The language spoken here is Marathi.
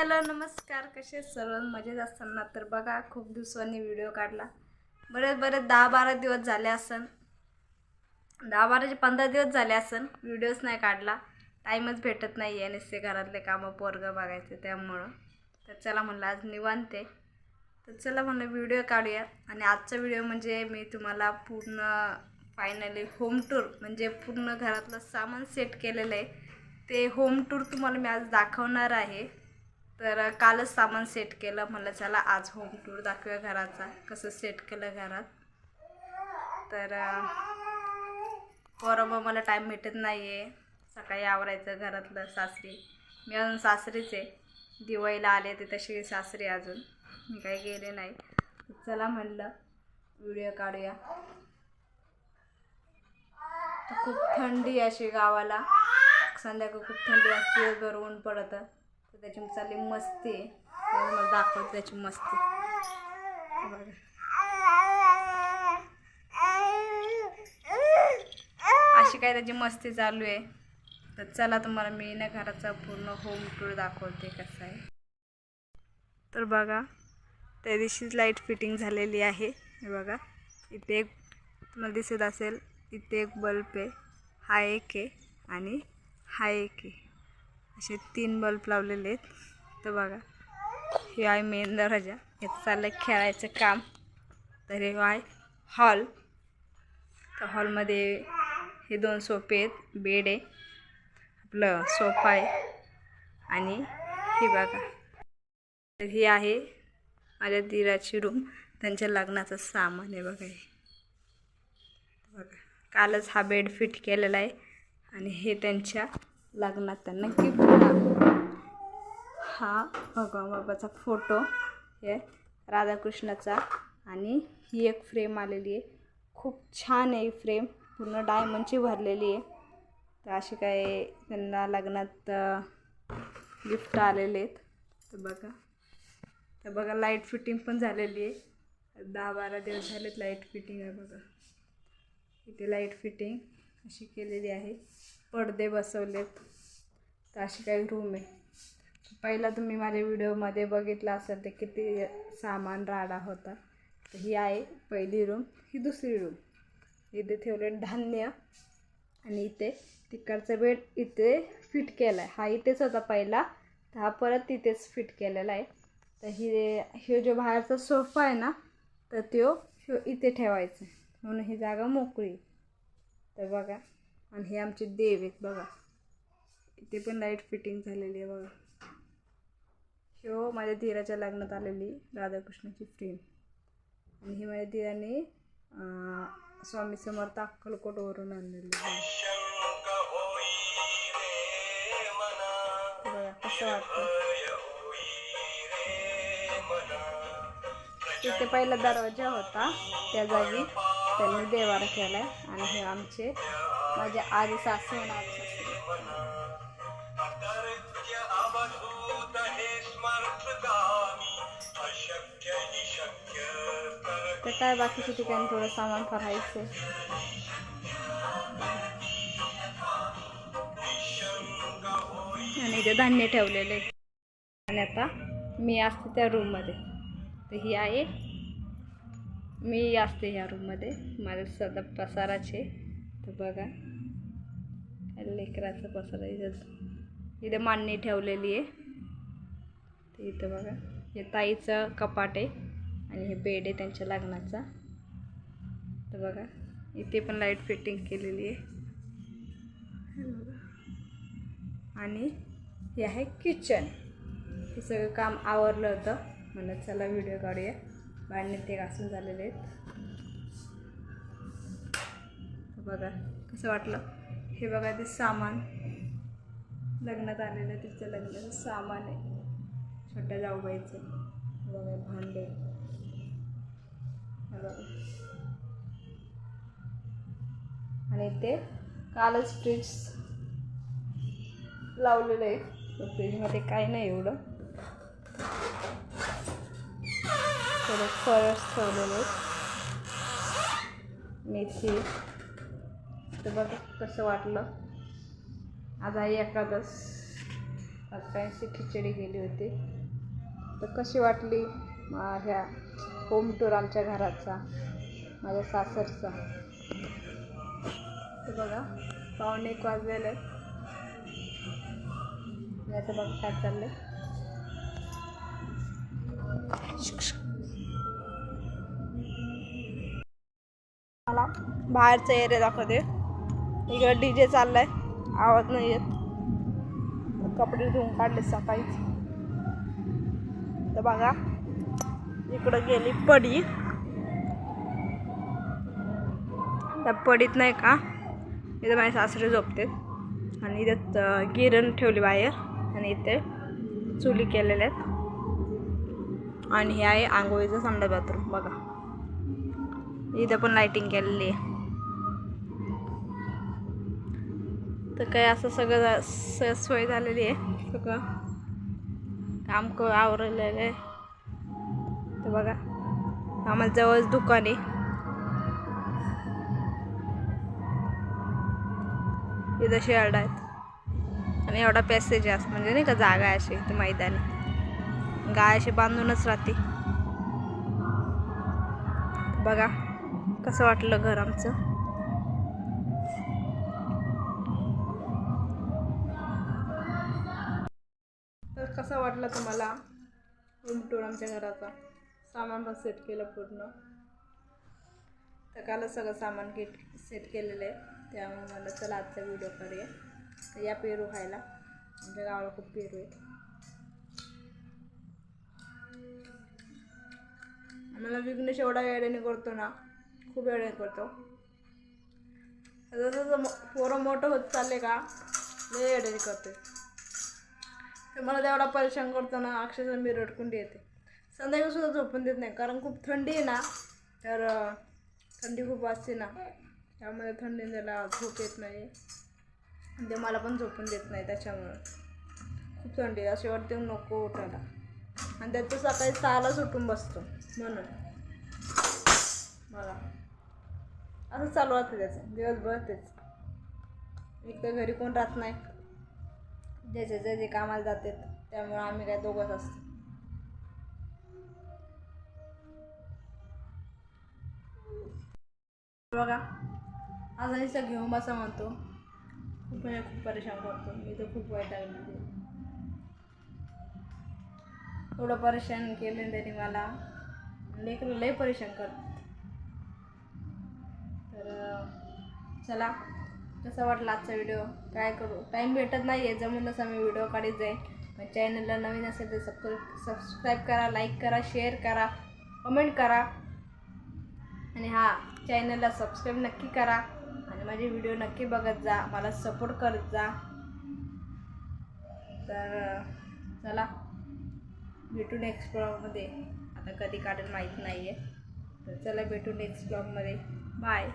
हॅलो नमस्कार. कसे सर्व? मजेत असताना तर बघा खूप दिवसांनी व्हिडिओ काढला. बरेच बरेच दहा बारा दिवस झाले असन. दहा बाराचे पंधरा दिवस झाले असन व्हिडिओच नाही काढला. टाईमच भेटत नाही आहे नसते घरातले कामं पोरगं बघायचे त्यामुळं. तर चला म्हणलं आज निवांत आहे. तर चला म्हणलं व्हिडिओ काढूया. आणि आजचा व्हिडिओ म्हणजे मी तुम्हाला पूर्ण फायनली होम टूर म्हणजे पूर्ण घरातलं सामान सेट केलेलं आहे. ते होम टूर तुम्हाला मी आज दाखवणार आहे. तर कालच सामान सेट केलं. म्हणलं चला आज होम टूर दाखवूया घराचा. कसं सेट केलं घरात. तर बरोबर मला टाईम भेटत नाही आहे सकाळी आवरायचं घरातलं सासरी. मी अजून सासरीच आहे. दिवाळीला आले ते तशी सासरी अजून. मी काही गेले नाही. चला म्हणलं व्हिडिओ काढूया. खूप थंडी अशी गावाला. संध्याकाळ खूप थंडी असते दिवसभर ऊन पडतं. त्याची चालली मस्ती. आहे मला दाखवत त्याची मस्ती. बघा. अशी काय त्याची मस्ती चालू आहे. तर चला तुम्हाला मी ना घराचा पूर्ण होम टूर दाखवते कसं आहे. तर बघा त्या दिवशीच लाइट फिटिंग झालेली आहे. बघा इथे एक तुम्हाला दिसत असेल इथे एक बल्ब आहे. हा एक आहे आणि हा एक आहे. असे तीन बल्ब लावलेले आहेत. तर बघा हे आहे मेन दरवाजा. यात चाललं खेळायचं काम. तर हे आहे हॉल तर हॉलमध्ये हे दोन सोफे आहेत. बेड आहे. आपलं सोफा आहे. आणि हे बघा. तर ही आहे माझ्या दिराची रूम त्यांच्या लग्नाचं सामान आहे बघा हे. बघा. कालच हा बेड फिट केलेला आहे. आणि हे त्यांच्या लग्नात त्यांना गिफ्ट दिला. हा भगवान बाबाचा फोटो हे राधाकृष्णाचा. आणि ही एक फ्रेम आलेली आहे. खूप छान आहे फ्रेम पूर्ण डायमंडची भरलेली आहे. तर असे काय त्यांना लग्नात गिफ्ट आलेले आहेत. तर बघा. तर बघा लाइट फिटिंग पण झालेली आहे. दहा बारा दिवस झालेत लाइट फिटिंग आहे बघा. इथे लाइट फिटिंग अशी केलेली आहे. पडदे बसवलेत. तर अशी काही रूम आहे. पहिला तुम्ही माझ्या व्हिडिओमध्ये बघितला असेल तर किती सामान राडा होता. तर ही आहे पहिली रूम ही दुसरी रूम इथे ठेवले धान्य आणि इथे तिकडचा बेड इथे फिट केला आहे हा इथेच होता पहिला. तर हा परत तिथेच फिट केलेला आहे. तर ही हे जो बाहेरचा सोफा आहे ना तर तो इथे ठेवायचा म्हणून ही जागा मोकळी तर बघा. आणि हे आमचे देव आहेत बघा. इथे पण लाइट फिटिंग झालेली आहे बघा. ह्यो हो, माझ्या धीराच्या लग्नात आलेली राधाकृष्णाची फ्रेम आणि ही माझ्या धीराने स्वामी समर्थ अक्कलकोटवरून आणलेली बघा कसं वाटतं? तिथे पहिला दरवाजा होता त्या जागी त्यांनी देवारा आहे आणि हे आमचे माझ्या आधी सासू आणि आजी सासू. तर काय बाकीच्या ठिकाणी थोडं सामान फरायचं आणि ते धान्य ठेवलेले आहे. आणि आता मी असते त्या रूममध्ये तर ही आहे. मी असते ह्या रूममध्ये माझं सदा पसाराचे. तर बघा. लेकराचं पसारा इथं इथं मांडणी ठेवलेली आहे. तर इथं बघा. हे ताईचं कपाट आहे आणि हे बेड आहे त्यांच्या लग्नाचा. तर बघा इथे पण लाइट फिटिंग केलेली आहे. आणि हे आहे किचन. हे सगळं काम आवरलं होतं. म्हणलं चला व्हिडिओ काढूया. भांडणे ते घासून झालेले आहेत. बघा कसं वाटलं? हे बघा ते सामान. लग्नात आलेलं तिचं लग्नाचं सामान आहे. छोट्या जाऊबाईचं. बघा भांडे. बघा. आणि ते कालच फ्रीज लावलेलं आहे. फ्रीजमध्ये काय नाही एवढं. थोडं फळच ठेवलेले आहे. मेथी. तर बघा कसं वाटलं. आज आई एकादश काहीशी खिचडी गेली होती. तर कशी वाटली ह्या होम टूर आमच्या घराचा माझ्या सासरचा? तर बघा पाहुणे एक वाजलेले. याचं आणि बघा काय चाललं मला बाहेरचा एरिया दाखवते. इकडं डी जे चाललाय. आवाज नाही येत. कपडे धुवून काढले सकाळीच तर बघा इकडं गेली पडी. त्या पडीत नाही का? इथं माझे सासरे झोपते आणि इथे गिरण ठेवली बाहेर. आणि इथे चुली केलेल्या आहेत. आणि हे आहे आंघोळीचं संडा बाथरूम बघा. इथं पण लाईटिंग केलेली आहे. तर काय असं सगळं स- सोय झालेली आहे. सगळं काम क आवरलेलं आहे. तर बघा आम्हाला जवळच दुकान आहे. इथं शेड आहेत. आणि एवढा पॅसेज आहे असं म्हणजे नाही का जागा आहे अशी ती मैदानी. गाय अशी बांधूनच राहते. बघा कसं वाटलं घर आमचं. वाटला तुम्हाला रूम टूर आमच्या घराचा. सामान पण सेट केलं पूर्ण. तर कालच सगळं सामान किट सेट केलेलं आहे. त्यामुळे मला चला आजचा व्हिडिओ करूया. तर या पेरू खायला. आमच्या गावाला खूप पेरू आहे मला विघ्नेश एवढा वेळेने करतो ना खूप वेळेने करतो. जसं जसं मो- पोरं मोठं होत चालले का लय वेळेने करते तर मला तेवढा परेशान करतो ना अक्षरशः मी रडकुंडी येते. संध्याकाळसुद्धा झोपून देत नाही कारण खूप थंडी आहे ना तर थंडी खूप असते ना त्यामुळे थंडी त्याला झोप येत नाही. ते मला पण झोपून देत नाही त्याच्यामुळं. खूप थंडी आहे अशी वाटते नको उठायला. आणि त्यात तो सकाळी सहालाच उठून बसतो म्हणून. मला. असं चालू असतं त्याचं दिवसभर तेच. एक तर घरी कोण राहत नाही. ज्याचे जे जे कामाला जातात त्यामुळे आम्ही काय दोघंच असतो. बघा आज नुसतं घेऊन बसा म्हणतो. खूप म्हणजे खूप परेशान करतो. मी तर खूप वाईट आहे म्हणजे. थोडं परेशान केलं त्यांनी मला लेकरं लय परेशान करतात. तर चला. कसा वाटला आजचा व्हिडिओ काय करू? टाईम भेटत नाही आहे जमूनच आम्ही व्हिडिओ काढत जाईन. पण चॅनलला नवीन असेल तर सबस्क्राईब सबस्क्राईब करा लाईक करा शेअर करा कमेंट करा. आणि हा चॅनलला सबस्क्राईब नक्की करा. आणि माझे व्हिडिओ नक्की बघत जा. मला सपोर्ट करत जा. तर चला. भेटू नेक्स्ट ब्लॉगमध्ये आता कधी काढेल माहीत नाही आहे तर चला भेटू नेक्स्ट ब्लॉगमध्ये बाय